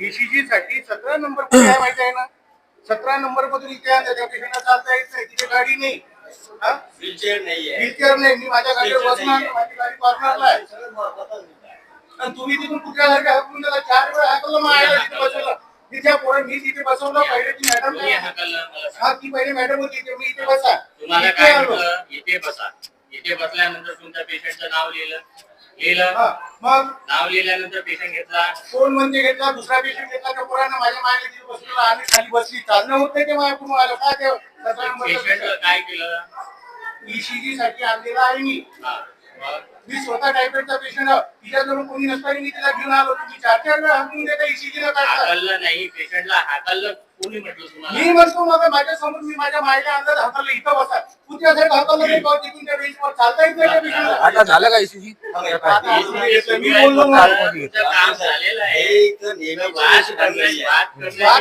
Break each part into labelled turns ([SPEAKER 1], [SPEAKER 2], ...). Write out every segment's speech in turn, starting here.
[SPEAKER 1] ECG साठी सतरा number आहे माहिती आहे ना? सतरा नंबर मधून इथे आणलं त्या पेशंटला चालता येत नाही तिथे गाडी नाही. हा?
[SPEAKER 2] व्हीलचेअर
[SPEAKER 1] नाही मी माझ्या गाडीवर बसणार. माझी गाडी कॉर्नरला आहे. तुम्ही तिथून कुठल्या सारख्या हाकून दिला चार वेळा हाकलं मग आयला तिथे बसवलं. तिथे पोरं मी तिथे बसवलं पहिले ती मॅडम. हा ती पहिले मॅडम होती इथे मी इथे बसा.
[SPEAKER 2] तुम्हाला काय इथे बसा. इथे बसल्यानंतर तुमच्या पेशंटचं नाव लिहिलं. लिहिलं
[SPEAKER 1] मग?
[SPEAKER 2] नाव लिहिल्यानंतर पेशंट घेतला.
[SPEAKER 1] कोण म्हणजे घेतला? दुसरा पेशंट घेतला त्या पोरानं? माझ्या मायला तिथे बसलेला. आणि खाली बसली. चालणं होत नाही ते माझ्या आलं? काय ते?
[SPEAKER 2] पेशंट काय केलं?
[SPEAKER 1] ईसीजी साठी आणलेला आहे मी.
[SPEAKER 2] हा,
[SPEAKER 1] मी स्वतः टायफॉइडचा पेशंट तिच्याजवळ कोणी नसताना मी तिला घेऊन आलो तुम्ही चार चार वेळा हाकून देता ECG ला काढता
[SPEAKER 2] हाकललं नाही पेशंटला हाकललं कोणी म्हटलं
[SPEAKER 1] मी म्हणतो मग माझ्यासमोर मी माझ्या मायला अंदाज हाकललं इथं बसा तुझ्यासाठी हाकललं नाही त्या बेंचवर चालता येत नाही त्या पेशंटला
[SPEAKER 3] आता झालं का
[SPEAKER 1] आता घेतलं. मी बोललो.
[SPEAKER 2] तुमचं काम झालेलं आहे करण्याची-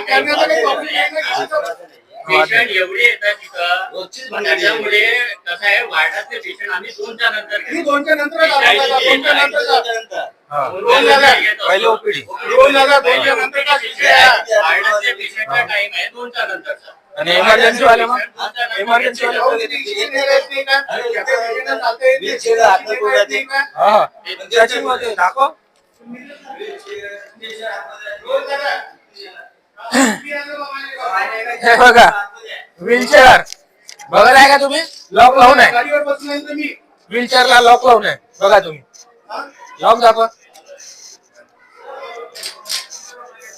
[SPEAKER 1] करण्याचा काही problem नाही ना.
[SPEAKER 2] पेशंट एवढे येतात तिथं त्याच्यामुळे कसं आहे वार्डातले पेशंट आम्ही दोनच्या नंतर
[SPEAKER 1] मी
[SPEAKER 2] घेतो.
[SPEAKER 1] दोनच्या नंतर आलो दादा, दोनच्या नंतर आलो.
[SPEAKER 3] हा.
[SPEAKER 1] दोन झाल्या.
[SPEAKER 2] घेतो.
[SPEAKER 3] पहिले ओपीडी
[SPEAKER 1] दोन झाल्या, दोनच्या नंतर का विषय आहे?
[SPEAKER 2] वार्डातले पेशंटचा टाइम आहे दोनच्या नंतरचा
[SPEAKER 3] आणि emergency वाले मग?
[SPEAKER 2] दोनच्या नंतर
[SPEAKER 3] Emergency वाले?
[SPEAKER 1] येत नाही का?
[SPEAKER 3] हा हा. त्याची मध्ये दाखव हे बघा. व्हीलचेअर. बघत आहे का तुम्ही? लॉक लावून आहे.
[SPEAKER 1] गाडीवर बसल्यानंतर मी.
[SPEAKER 3] व्हीलचेअरला लॉक लावून आहे. बघा तुम्ही? लॉक दाखवा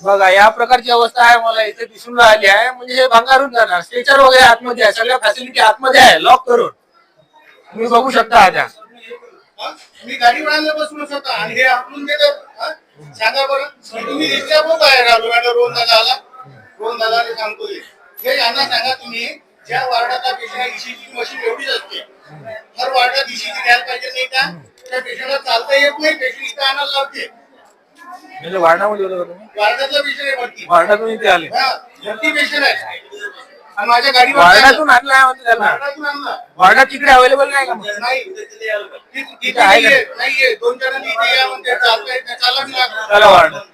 [SPEAKER 3] बघा या प्रकारची अवस्था आहे मला इथे दिसून राहिली आहे. म्हणजे हे भंगारून जाणार. स्ट्रेचर वगैरे आतमध्ये आहे. सगळ्या फॅसिलिटी आतमध्ये आहे. लॉक करून. तुम्ही बघू शकता आता?
[SPEAKER 1] मी गाडीवर आणलं बसून स्वतः आणि हे देतात. हा? सांगा बरं तुम्ही बाहेर मॅडम आला दादाने सांगतो हे. यांना सांगा तुम्ही ज्या वार्डाचा पेशंट ईसीजी मशीन एवढीच असते. हर वार्डात ईसीजी द्यायला पाहिजे नाही का? त्या पेशंटला चालता येत नाही पेशंट इथं आणायला लागते
[SPEAKER 3] म्हणजे वार्डामध्ये होतं का तुम्ही?
[SPEAKER 1] वार्डातला पेशंट आहे वरती.
[SPEAKER 3] वार्डातून इथे आले.
[SPEAKER 1] हा वरती पेशंट आहे. आणि माझ्या गाडीवर
[SPEAKER 3] वार्डातून आणलाय म्हणते त्यांना.
[SPEAKER 1] वार्डातून आणला.
[SPEAKER 3] वार्डात तिकडे अवेलेबल नाही का मग?
[SPEAKER 1] नाही. ति- तिथे
[SPEAKER 3] इथं आहे का?
[SPEAKER 1] नाहीये नाहीये. दोन जणांनी इथे या म्हणते चालता येत नाही. चालावं लागतं.
[SPEAKER 3] चला वार्ड.
[SPEAKER 1] माझी आई घेतो ना